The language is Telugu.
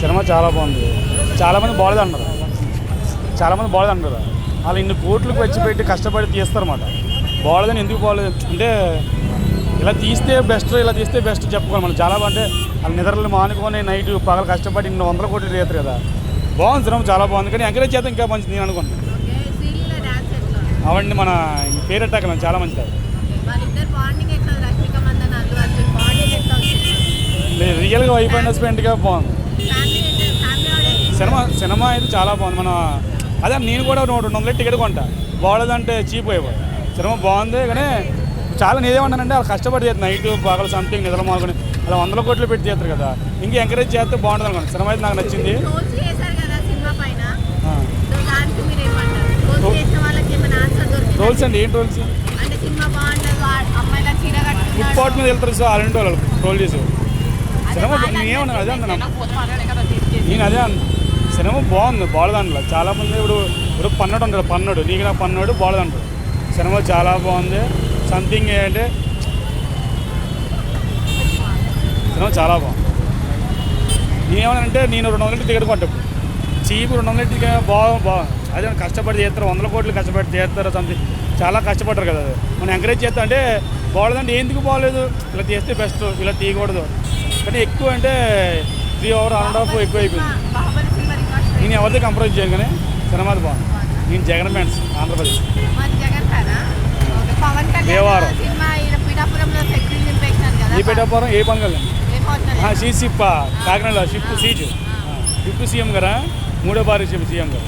సినిమా చాలా బాగుంది. చాలామంది బాగలేదు అన్నారు చాలామంది బాగలేదు అన్నారు వాళ్ళు ఇన్ని కోట్లకు వచ్చి పెట్టి కష్టపడి తీస్తారన్నమాట బాగలేదని ఎందుకు బాగలేదు అంటే ఇలా తీస్తే బెస్ట్ ఇలా తీస్తే బెస్ట్ చెప్పుకోవాలి మనం. చాలా అంటే వాళ్ళు నిద్రలు మానుకొని నైట్ పగలు కష్టపడి ఇన్ని వందల కోట్లు తీస్తారు కదా. బాగుంది సినిమా చాలా బాగుంది. కానీ ఎంకరేజ్ చేస్తే ఇంకా మంచిది నేను అనుకుంటున్నాను అవండి మన పేరు ఎట్టాక చాలా మంచిది. రియల్గా వైఫ్ అండ్ హస్బెండ్గా బాగుంది. సినిమా సినిమా అయితే చాలా బాగుంది. మన అదే నేను కూడా నూట రెండు వందల టికెట్ కొంటా. బాగోలేదంటే చీప్ అయిపోయి సినిమా బాగుంది కానీ చాలా నేనేమన్నానంటే వాళ్ళు కష్టపడి చేస్తారు నైట్ పగలు సంథింగ్ నిద్ర మానుకొని అలా వందల కోట్లు పెట్టి చేస్తారు కదా. ఇంకా ఎంకరేజ్ చేస్తే బాగుంటుంది అనుకోండి. సినిమా అయితే నాకు నచ్చింది. రోల్స్ అండి ఏం రోల్స్ అంటే సినిమా బాగుండదు ఆ అమ్మాయిల చీర ఫుట్ పాట్ మీద వెళ్తారు సార్ అలాంటి వాళ్ళు ట్రోల్ చేసి అదే సినిమా నేనేమన్నా అదే అన్నా నేను అదే అన్న. సినిమా బాగుంది బాగలేదంటారు చాలా మంది ఇప్పుడు ఇప్పుడు పన్నడు ఉంటాడు పన్నడు. నీకు నా పన్నడు బాగలేదంటారు సినిమా చాలా బాగుంది. సంథింగ్ ఏంటంటే సినిమా చాలా బాగుంది. నేనేమనంటే నేను రెండు వందల టికెట్ కొంటాను చీప్ రెండు వందల టికెట్ బాగా బాగుంది అదే కష్టపడి చేస్తారు వందల కోట్లు కష్టపడి చేస్తారు సంథింగ్. చాలా కష్టపడరు కదా అది. మనం ఎంకరేజ్ చేస్తా అంటే బాగలేదంటే ఎందుకు బాగలేదు ఇలా చేస్తే బెస్ట్ ఇలా తీయకూడదు. కానీ ఎక్కువ అంటే త్రీ అవర్ అండ్ హాఫ్ ఎక్కువ అయిపోయింది. నేను ఎవరితో కంప్రమైజ్ చేయను కానీ సినిమా బాగుంది. నేను జగన్ ఫ్యాన్స్ ఆంధ్రప్రదేశ్. కదా దేవారం. కదా ఈ పెట్టాపురం ఏ పని కదండి ఏ hotel seize ship Kakinada ship seize ship CM గారా? మూడో బారి సీఎం గారు.